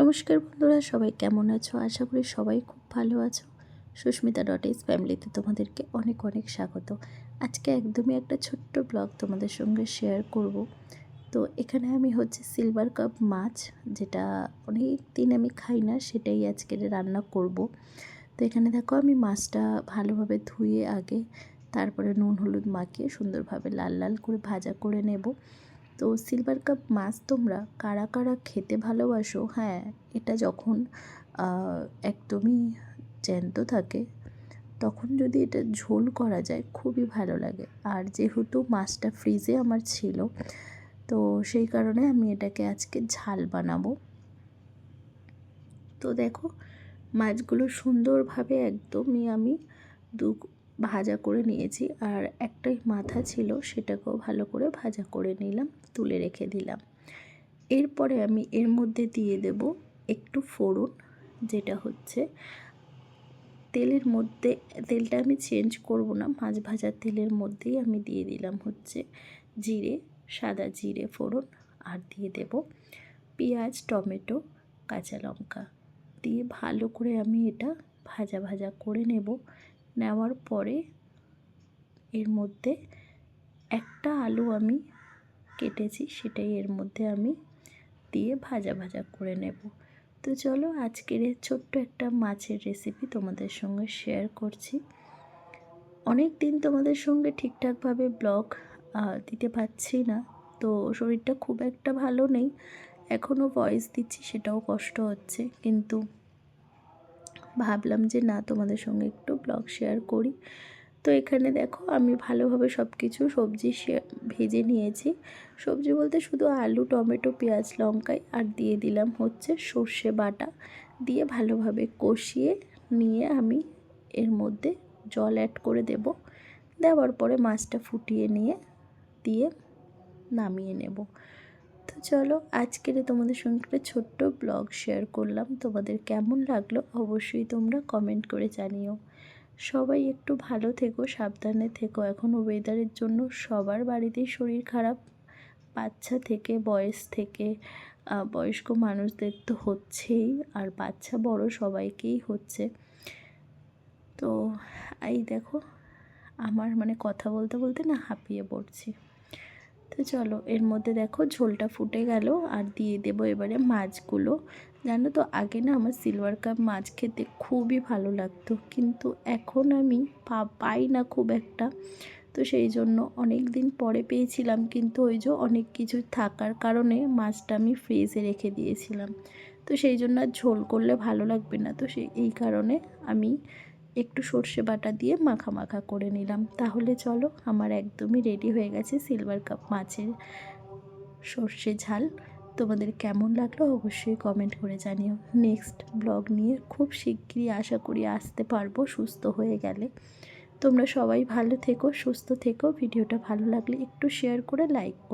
নমস্কার বন্ধুরা, সবাই কেমন আছো? আশা করি সবাই খুব ভালো আছো। সুস্মিতা ডট ইস ফ্যামিলিতে তোমাদেরকে অনেক অনেক স্বাগত। আজকে একদমই একটা ছোট্ট ব্লগ তোমাদের সঙ্গে শেয়ার করব। তো এখানে আমি হচ্ছে সিলভার কাপ মাছ, যেটা অনেক দিন আমি খাই না, সেটাই আজকে রান্না করব। তো এখানে দেখো আমি মাছটা ভালোভাবে ধুয়ে আগে, তারপরে নুন হলুদ মাখিয়ে সুন্দরভাবে লাল লাল করে ভাজা করে নেব। তো সিলভার কাপ মাছ তোমরা কারা কারা খেতে ভালোবাসো? হ্যাঁ এটা যখন একদমই জ্যান্ত থাকে, তখন যদি এটা ঝোল করা যায়, খুবই ভালো লাগে। আর যেহেতু মাছটা ফ্রিজে আমার ছিল, তো সেই কারণে আমি এটাকে আজকে ঝাল বানাবো। তো দেখো, মাছগুলো সুন্দরভাবে একদমই আমি দু ভাজা করে নিয়েছি। আর একটাই মাথা ছিল, সেটাকেও ভালো করে ভাজা করে নিলাম, তুলে রেখে দিলাম। এরপরে আমি এর মধ্যে দিয়ে দেব একটু ফোড়ন, যেটা হচ্ছে তেলের মধ্যে, তেলটা আমি চেঞ্জ করব না, মাছ ভাজার তেলের মধ্যেই আমি দিয়ে দিলাম হচ্ছে জিরে, সাদা জিরে ফোড়ন, আর দিয়ে দেব পেঁয়াজ, টমেটো, কাঁচা লঙ্কা। দিয়ে ভালো করে আমি এটা ভাজা ভাজা করে নেব। নেওয়ার পরে এর মধ্যে একটা আলু আমি কেটেছি, সেটাই এর মধ্যে আমি দিয়ে ভাজা ভাজা করে নেব। তো চলো আজকের ছোট্ট একটা মাছের রেসিপি তোমাদের সঙ্গে শেয়ার করছি। অনেক দিন তোমাদের সঙ্গে ঠিকঠাকভাবে ব্লগ দিতে পারছি না, তো শরীরটা খুব একটা ভালো নেই। এখনও ভয়েস দিচ্ছি, সেটাও কষ্ট হচ্ছে, কিন্তু ভাবলাম যে না, তোমাদের সঙ্গে একটু ব্লগ শেয়ার করি। তো এখানে দেখো, আমি ভালোভাবে সব কিছু সবজি ভেজে নিয়েছি। সবজি বলতে শুধু আলু, টমেটো, পেঁয়াজ, লঙ্কাই আর দিয়ে দিলাম হচ্ছে সর্ষে বাটা। দিয়ে ভালোভাবে কষিয়ে নিয়ে আমি এর মধ্যে জল অ্যাড করে দেব। দেওয়ার পরে মাছটা ফুটিয়ে নিয়ে দিয়ে নামিয়ে নেব। তো চলো আজকের তোমাদের সঙ্গে একটা ছোট্ট ব্লগ শেয়ার করলাম। তোমাদের কেমন লাগল অবশ্যই তোমরা কমেন্ট করে জানিও। সবাই একটু ভালো থেকো, সাবধানে থেকো। এখন ওয়েদারের জন্য সবার বাড়িতেই শরীর খারাপ। বাচ্চা থেকে, বয়স থেকে বয়স্ক মানুষদের তো হচ্ছেই, আর বাচ্চা বড় সবাইকেই হচ্ছে। তো, এই দেখো, আমার মানে কথা বলতে বলতে না হাঁপিয়ে পড়ছি। তো চলো, এর মধ্যে দেখো ঝোলটা ফুটে গেল আর দিয়ে দেব এবারে মাছগুলো। জানো তো, আগে না আমার সিলভার কাপ মাছ খেতে খুবই ভালো লাগতো, কিন্তু এখন আমি পাই না খুব একটা। তো সেই জন্য অনেক দিন পরে পেয়েছিলাম, কিন্তু ওই যে অনেক কিছু থাকার কারণে মাছটা আমি ফ্রিজে রেখে দিয়েছিলাম। তো সেই জন্য আর ঝোল করলে ভালো লাগবে না। তো সেই, এই কারণে আমি একটু সর্ষে বাটা দিয়ে মাখা মাখা করে নিলাম। তাহলে চলো, আমার একদমই রেডি হয়ে গেছে সিলভার কাপ মাছের সর্ষে ঝাল। তোমাদের কেমন লাগল অবশ্যই কমেন্ট করে জানিও। নেক্সট ব্লগ নিয়ে খুব শিগগিরই আশা করি আসতে পারব সুস্থ হয়ে গেলে। তোমরা সবাই ভালো থেকো, সুস্থ থেকো। ভিডিওটা ভালো লাগলে একটু শেয়ার করে লাইক